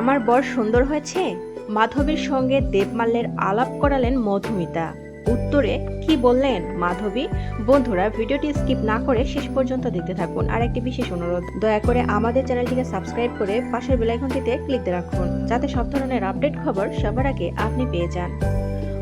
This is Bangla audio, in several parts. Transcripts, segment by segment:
আমার বর সুন্দর হয়েছে? মাধবীর সঙ্গে দেবমাল্যের আলাপ করালেন মধুমিতা। উত্তরে, কি বললেন, মাধবী? বন্ধুরা, ভিডিওটি স্কিপ না করে শেষ পর্যন্ত দেখতে থাকুন। আর একটি বিশেষ অনুরোধ, দয়া করে আমাদের চ্যানেলটিকে সাবস্ক্রাইব করে পাশের বেলাইকনটিতে ক্লিক দিয়ে রাখুন, যাতে সব ধরনের আপডেট খবর সবার আগে আপনি পেয়ে যান।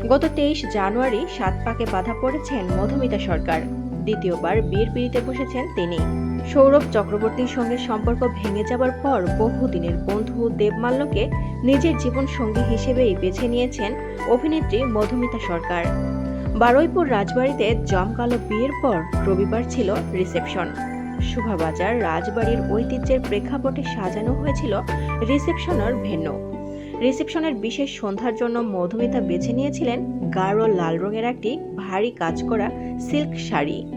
গত তেইশ জানুয়ারি সাত পাকে বাধা পড়েছেন মধুমিতা সরকার। দ্বিতীয়বার বিয়ের পিড়িতে বসেছেন তিনি। সৌরভ চক্রবর্তীর সঙ্গে সম্পর্ক ভেঙে যাবার পর বহুদিনের বন্ধু দেবমাল্যকে নিজের জীবন সঙ্গী হিসেবেই বেছে নিয়েছেন অভিনেত্রী মধুমিতা সরকার। বারুইপুর রাজবাড়িতে জমকালো বিয়ের পর রবিবার ছিল রিসেপশন। শোভাবাজার রাজবাড়ির ঐতিহ্যের প্রেক্ষাপটে সাজানো হয়েছিল রিসেপশনের ভেন্যু। রিসেপশনের বিশেষ সন্ধ্যার জন্য মধুমিতা বেছে নিয়েছিলেন গাঢ় লাল রঙের একটি ভারী কাজ করা সিল্ক শাড়ি।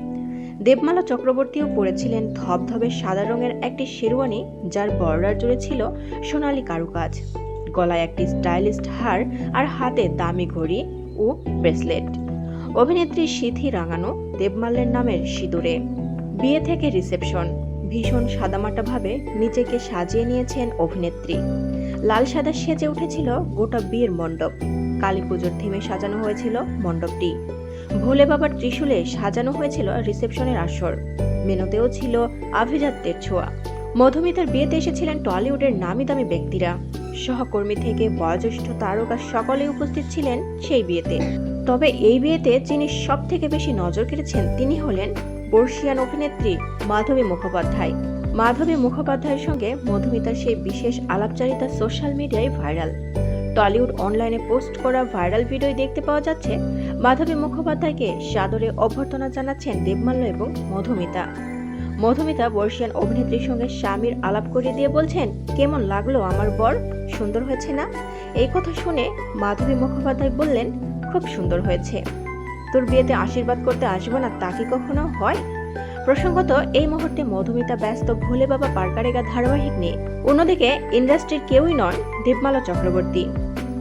দেবমালা চক্রবর্তীও পরেছিলেন ধবধবে সাদা রঙের একটি শেরওয়ানি যার বর্ডার জুড়ে ছিল সোনালী কারুকাজ। গলায় একটি স্টাইলিস্ট হার আর হাতে দামি ঘড়ি ও ব্রেসলেট। অভিনেত্রী সিথি রাঙানো দেবমাল্যের নামের সিঁদুরে। বিয়ে থেকে রিসেপশন। ভীষণ সাদামাটাভাবে নিজেকে সাজিয়ে নিয়েছেন অভিনেত্রী। লাল সাদা সেজে উঠেছিল গোটা বিয়ের মণ্ডপ। কালী পুজোর থিমে সাজানো হয়েছিল মণ্ডপটি। ভোলে বাবার ত্রিশূলে সাজানো হয়েছিল রিসেপশনের আসর। মেনুতেও ছিল আভিজাত্যের ছোঁয়া। মধুমিতার বিয়েতে এসেছিলেন টলিউডের নামি দামি ব্যক্তিরা। সহকর্মী থেকে বয়োজ্যেষ্ঠ তারকা সকলেই উপস্থিত ছিলেন সেই বিয়েতে। তবে এই বিয়েতে যিনি সব থেকে বেশি নজর কেড়েছেন তিনি হলেন বর্ষিয়ান অভিনেত্রী মাধবী মুখোপাধ্যায়। মাধবী মুখোপাধ্যায়ের সঙ্গে মধুমিতার সেই বিশেষ আলাপচারিতা সোশ্যাল মিডিয়ায় ভাইরাল। টলিউড অনলাইনে পোস্ট করা ভাইরাল ভিডিও দেখতে পাওয়া যাচ্ছে। মাধবী মুখোপাধ্যায়কে সাদরে অভ্যর্থনা জানাচ্ছেন দেবমাল্য এবং মধুমিতা। মধুমিতা বর্ষিয়ান অভিনেত্রীর সঙ্গে স্বামীর আলাপ করিয়ে দিয়ে বলছেন, কেমন লাগল আমার বর? সুন্দর হয়েছে না? এই কথা শুনে মাধবী মুখোপাধ্যায় বললেন, খুব সুন্দর হয়েছে। তোর বিয়েতে আশীর্বাদ করতে আসব না তা কি কখনো হয়? প্রসঙ্গত, এই মুহূর্তে মধুমিতা ব্যস্ত ভোলে বাবা পারকারেগা ধারাবাহিক নিয়ে, অন্যদিকে ইন্ডাস্ট্রির কেউই নন দেবমালা চক্রবর্তী।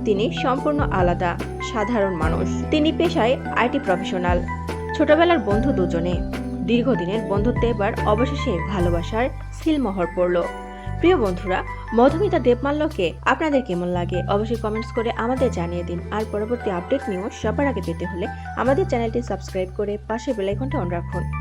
তিনি সম্পূর্ণ আলাদা, সাধারণ মানুষ। তিনি পেশায় আইটি প্রফেশনাল। ছোটবেলার বন্ধু দুজনে। দীর্ঘদিনের বন্ধুত্বে এবার অবশেষে ভালোবাসার সিলমোহর পড়ল। প্রিয় বন্ধুরা, মধুমিতা দেবমাল্যকে আপনাদের কেমন লাগে অবশ্যই কমেন্টস করে আমাদের জানিয়ে দিন। আর পরবর্তী আপডেট নিউজ সবার আগে পেতে হলে আমাদের চ্যানেলটি সাবস্ক্রাইব করে পাশে বেলাইকনটা অন রাখুন।